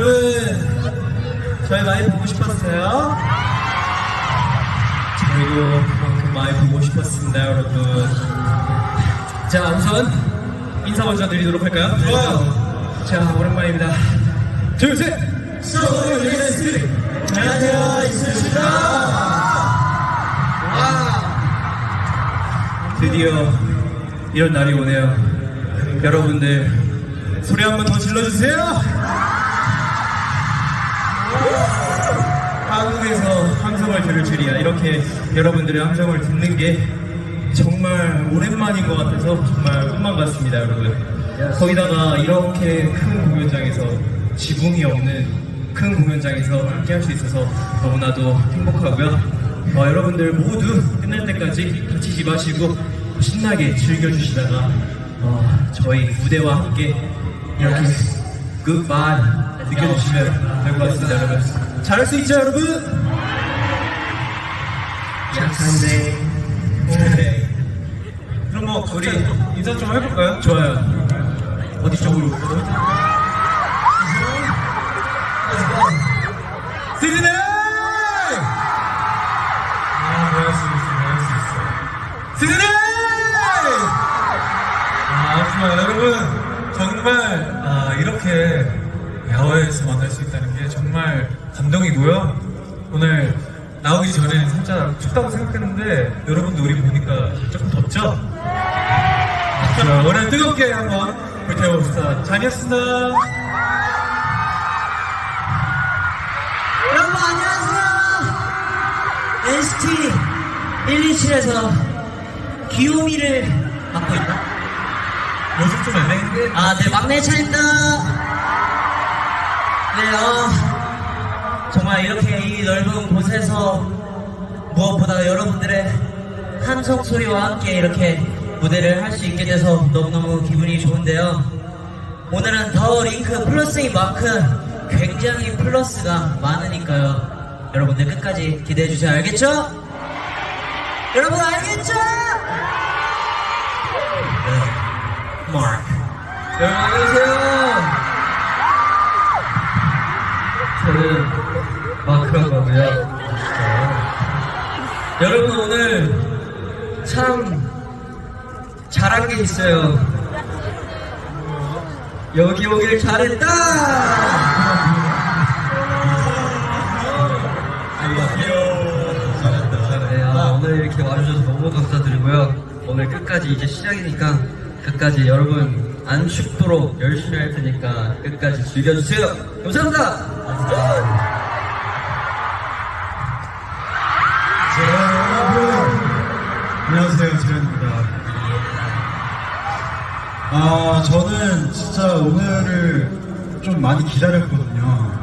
여러분, 저희 많이 보고 싶었어요? 저희도 그만큼 많이 보고 싶었습니다, 여러분. 자, 우선 인사 먼저 드리도록 할까요? 좋아요. 자, 오랜만입니다. 둘, 셋! 소리레스! 안녕하세요, 이슬입니다. 드디어 이런 날이 오네요. 여러분들, 소리 한 번 더 질러주세요! 함성을 들을 줄이야. 이렇게 여러분들의 함성을 듣는 게 정말 오랜만인 것 같아서 정말 꿈만 같습니다, 여러분. 거기다가 이렇게 큰 공연장에서 지붕이 없는 큰 공연장에서 함께 할 수 있어서 너무나도 행복하고요. 어, 여러분들 모두 끝날 때까지 다치지 마시고 신나게 즐겨주시다가 어, 저희 무대와 함께 이렇게 굿바이 느껴주시면 될 것 같습니다, 여러분. 잘할 수 있죠, 여러분? 약한데. 네. 그럼 뭐 우리 인사 좀 해볼까요? 좋아요. 어디 쪽으로? 시즈네! 아, 잘할 수 있어, 잘할 수 있어. 시즈네! 아, 하지만 여러분, 정말, 아, 이렇게 야외에서 만날 수 있다는 게 정말 감동이고요. 오늘 나오기 전에는 살짝 춥다고 생각했는데, 여러분도 우리 보니까 조금 덥죠? 자, 오늘 뜨겁게 한번 불태워봅시다. 잔이었습니다. 여러분 안녕하세요. NCT 127에서 귀요미를 맡고 있다. 모습 좀 애매한데? 아, 네 막내 차입니다. 네, 어, 정말 이렇게 이 넓은 곳에 서 무엇보다 여러분들의 함성 소리와 함께 이렇게 무대를 할 수 있게 돼서 너무너무 기분이 좋은데요. 오늘은 더 링크 플러스인 만큼 굉장히 플러스가 많으니까요. 여러분들 끝까지 기대해 주세요. 알겠죠? 여러분 알겠죠? 네. 마크. 여러분 안녕하세요. 여러분 오늘 참 잘한 게 있어요. 여기 오길 잘했다. 네, 아, 오늘 이렇게 와주셔서 너무 감사드리고요. 오늘 끝까지 이제 시작이니까 끝까지 여러분 안 춥도록 열심히 할 테니까 끝까지 즐겨주세요. 감사합니다. 안녕하세요, 재현입니다. 아, 저는 진짜 오늘을 좀 많이 기다렸거든요.